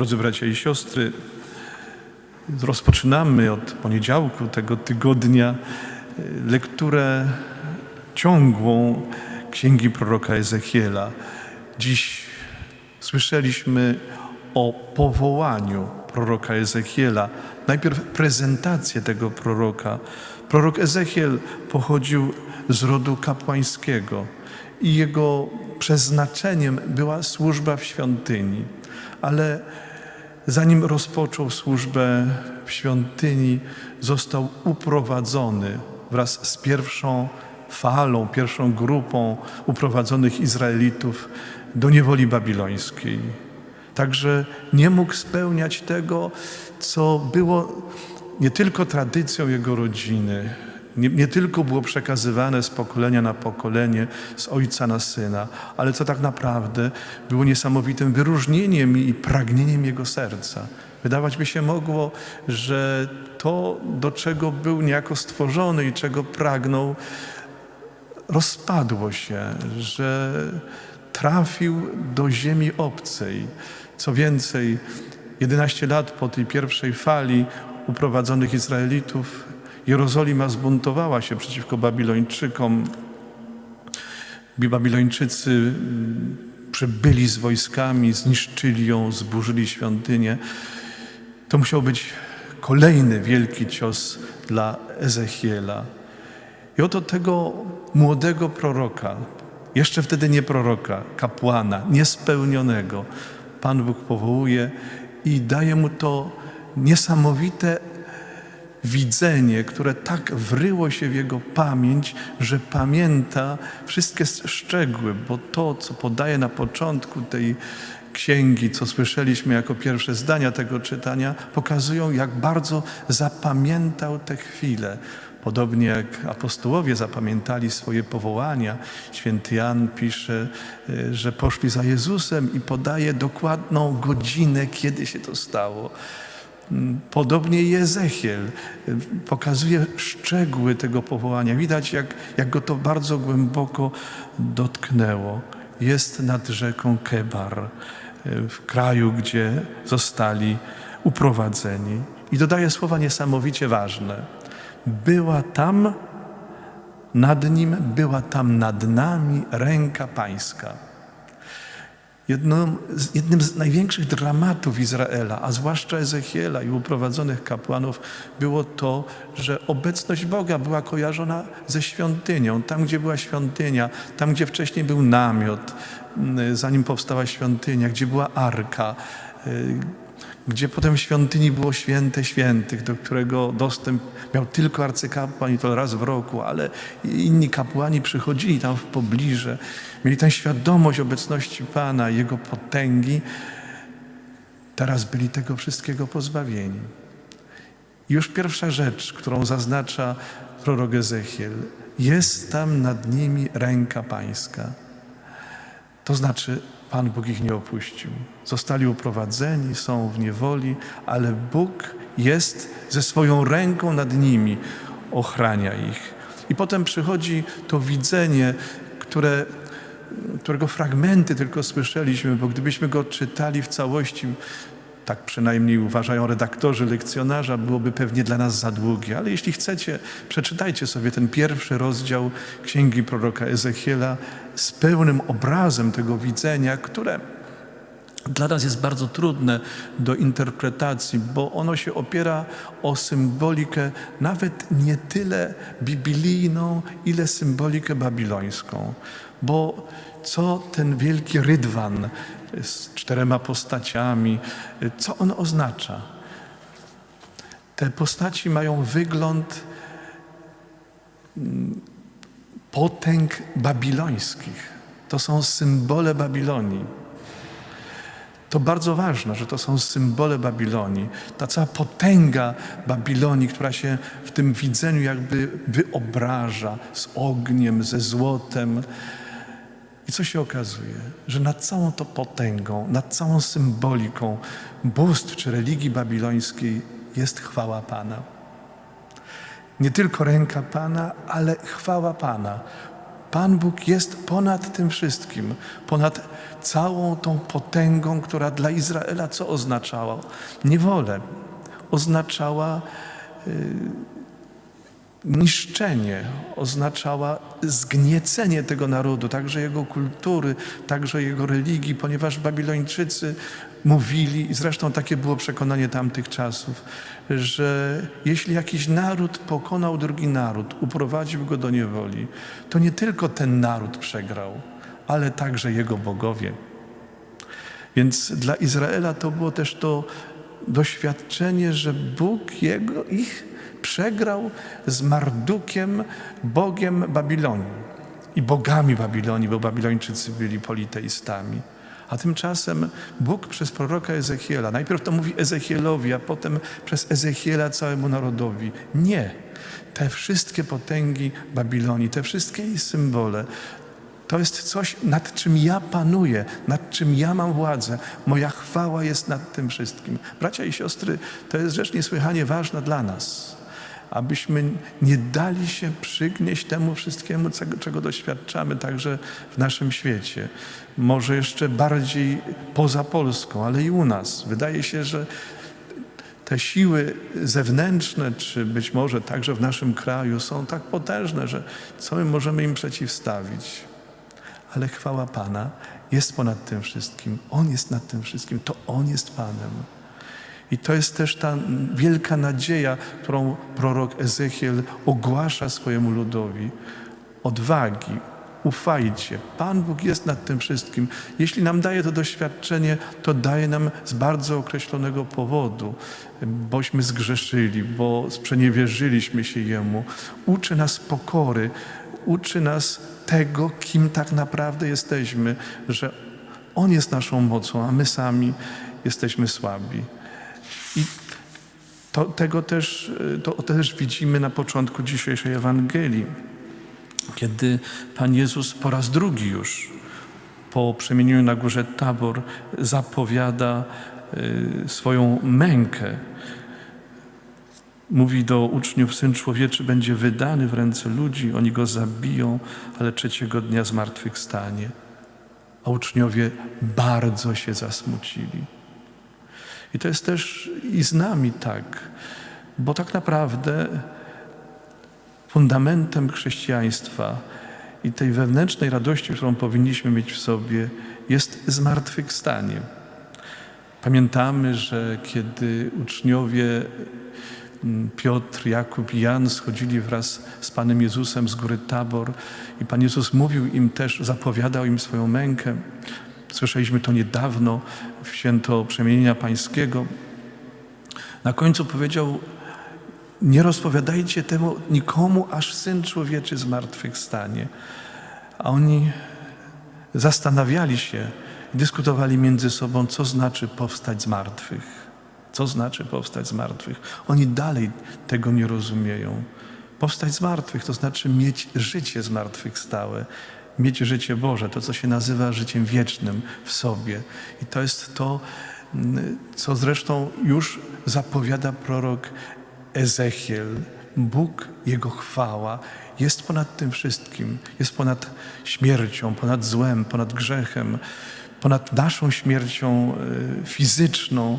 Drodzy bracia i siostry, rozpoczynamy od poniedziałku tego tygodnia e, lekturę ciągłą księgi proroka Ezechiela. Dziś słyszeliśmy o powołaniu proroka Ezechiela. Najpierw prezentację tego proroka. Prorok Ezechiel pochodził z rodu kapłańskiego i jego przeznaczeniem była służba w świątyni. Ale zanim rozpoczął służbę w świątyni, został uprowadzony wraz z pierwszą falą, pierwszą grupą uprowadzonych Izraelitów do niewoli babilońskiej. Także nie mógł spełniać tego, co było nie tylko tradycją jego rodziny, nie, nie, tylko było przekazywane z pokolenia na pokolenie, z ojca na syna, ale co tak naprawdę było niesamowitym wyróżnieniem i pragnieniem jego serca. Wydawać by się mogło, że to, do czego był niejako stworzony i czego pragnął, rozpadło się, że trafił do ziemi obcej. Co więcej, 11 lat po tej pierwszej fali uprowadzonych Izraelitów, Jerozolima zbuntowała się przeciwko Babilończykom. Babilończycy przybyli z wojskami, zniszczyli ją, zburzyli świątynię. To musiał być kolejny wielki cios dla Ezechiela. I oto tego młodego proroka, jeszcze wtedy nie proroka, kapłana, niespełnionego, Pan Bóg powołuje i daje mu to niesamowite widzenie, które tak wryło się w jego pamięć, że pamięta wszystkie szczegóły, bo to, co podaje na początku tej księgi, co słyszeliśmy jako pierwsze zdania tego czytania, pokazują, jak bardzo zapamiętał te chwile. Podobnie jak apostołowie zapamiętali swoje powołania, święty Jan pisze, że poszli za Jezusem i podaje dokładną godzinę, kiedy się to stało. Podobnie i Ezechiel pokazuje szczegóły tego powołania. Widać, jak, jak go to bardzo głęboko dotknęło. Jest nad rzeką Kebar, w kraju, gdzie zostali uprowadzeni. I dodaje słowa niesamowicie ważne. Była tam nad nim, była tam nad nami ręka pańska. Jedną, jednym z największych dramatów Izraela, a zwłaszcza Ezechiela i uprowadzonych kapłanów, było to, że obecność Boga była kojarzona ze świątynią. Tam, gdzie była świątynia, tam, gdzie wcześniej był namiot, zanim powstała świątynia, gdzie była arka, gdzie potem w świątyni było święte świętych, do którego dostęp miał tylko arcykapłan i to raz w roku, ale inni kapłani przychodzili tam w pobliże, mieli tę świadomość obecności Pana, Jego potęgi. Teraz byli tego wszystkiego pozbawieni. Już pierwsza rzecz, którą zaznacza prorok Ezechiel, jest tam nad nimi ręka Pańska. To znaczy, Pan Bóg ich nie opuścił. Zostali uprowadzeni, są w niewoli, ale Bóg jest ze swoją ręką nad nimi, ochrania ich. I potem przychodzi to widzenie, które, którego fragmenty tylko słyszeliśmy, bo gdybyśmy go czytali w całości, tak przynajmniej uważają redaktorzy lekcjonarza, byłoby pewnie dla nas za długie. Ale jeśli chcecie, przeczytajcie sobie ten pierwszy rozdział księgi proroka Ezechiela z pełnym obrazem tego widzenia, które dla nas jest bardzo trudne do interpretacji, bo ono się opiera o symbolikę nawet nie tyle biblijną, ile symbolikę babilońską. Bo co ten wielki rydwan z czterema postaciami, co on oznacza? Te postaci mają wygląd potęg babilońskich. To są symbole Babilonii. To bardzo ważne, że to są symbole Babilonii. Ta cała potęga Babilonii, która się w tym widzeniu jakby wyobraża z ogniem, ze złotem. I co się okazuje? Że nad całą tą potęgą, nad całą symboliką bóstw czy religii babilońskiej jest chwała Pana. Nie tylko ręka Pana, ale chwała Pana. Pan Bóg jest ponad tym wszystkim, ponad całą tą potęgą, która dla Izraela co oznaczała? Niewolę. Oznaczała niszczenie, oznaczała zgniecenie tego narodu, także jego kultury, także jego religii, ponieważ Babilończycy mówili, i zresztą takie było przekonanie tamtych czasów, że jeśli jakiś naród pokonał drugi naród, uprowadził go do niewoli, to nie tylko ten naród przegrał, ale także jego bogowie. Więc dla Izraela to było też to doświadczenie, że Bóg jego, ich przegrał z Mardukiem, Bogiem Babilonii i bogami Babilonii, bo Babilończycy byli politeistami. A tymczasem Bóg przez proroka Ezechiela, najpierw to mówi Ezechielowi, a potem przez Ezechiela całemu narodowi. Nie. Te wszystkie potęgi Babilonii, te wszystkie jej symbole, to jest coś, nad czym ja panuję, nad czym ja mam władzę. Moja chwała jest nad tym wszystkim. Bracia i siostry, to jest rzecz niesłychanie ważna dla nas, abyśmy nie dali się przygnieść temu wszystkiemu, czego, doświadczamy także w naszym świecie. Może jeszcze bardziej poza Polską, ale i u nas. Wydaje się, że te siły zewnętrzne, czy być może także w naszym kraju są tak potężne, że co my możemy im przeciwstawić? Ale chwała Pana jest ponad tym wszystkim. On jest nad tym wszystkim. To On jest Panem. I to jest też ta wielka nadzieja, którą prorok Ezechiel ogłasza swojemu ludowi. Odwagi, ufajcie. Pan Bóg jest nad tym wszystkim. Jeśli nam daje to doświadczenie, to daje nam z bardzo określonego powodu, bośmy zgrzeszyli, bo sprzeniewierzyliśmy się Jemu. Uczy nas pokory, uczy nas tego, kim tak naprawdę jesteśmy, że On jest naszą mocą, a my sami jesteśmy słabi. I to, tego też, to też widzimy na początku dzisiejszej Ewangelii, kiedy Pan Jezus po raz drugi już po przemienieniu na górze Tabor zapowiada y, swoją mękę. Mówi do uczniów, Syn Człowieczy będzie wydany w ręce ludzi, oni go zabiją, ale trzeciego dnia zmartwychwstanie. A uczniowie bardzo się zasmucili. I to jest też i z nami tak, bo tak naprawdę fundamentem chrześcijaństwa i tej wewnętrznej radości, którą powinniśmy mieć w sobie, jest zmartwychwstanie. Pamiętamy, że kiedy uczniowie Piotr, Jakub i Jan schodzili wraz z Panem Jezusem z góry Tabor i Pan Jezus mówił im też, zapowiadał im swoją mękę. Słyszeliśmy to niedawno w święto przemienienia pańskiego. Na końcu powiedział, nie rozpowiadajcie temu nikomu, aż Syn Człowieczy zmartwychwstanie. A oni zastanawiali się, dyskutowali między sobą, co znaczy powstać z martwych. Co znaczy powstać z martwych? Oni dalej tego nie rozumieją. Powstać z martwych to znaczy mieć życie z martwych stałe, mieć życie Boże, to co się nazywa życiem wiecznym w sobie. I to jest to, co zresztą już zapowiada prorok Ezechiel. Bóg, Jego chwała jest ponad tym wszystkim, jest ponad śmiercią, ponad złem, ponad grzechem, ponad naszą śmiercią e, fizyczną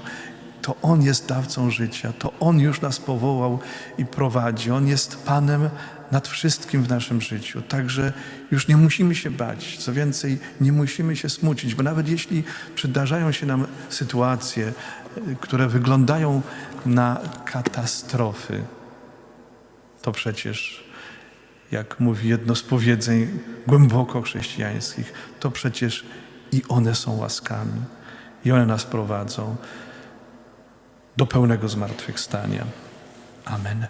to On jest dawcą życia, to On już nas powołał i prowadzi. On jest Panem nad wszystkim w naszym życiu. Także już nie musimy się bać. Co więcej, nie musimy się smucić, bo nawet jeśli przydarzają się nam sytuacje, które wyglądają na katastrofy, to przecież, jak mówi jedno z powiedzeń głęboko chrześcijańskich, to przecież i one są łaskami, i one nas prowadzą do pełnego zmartwychwstania. Amen.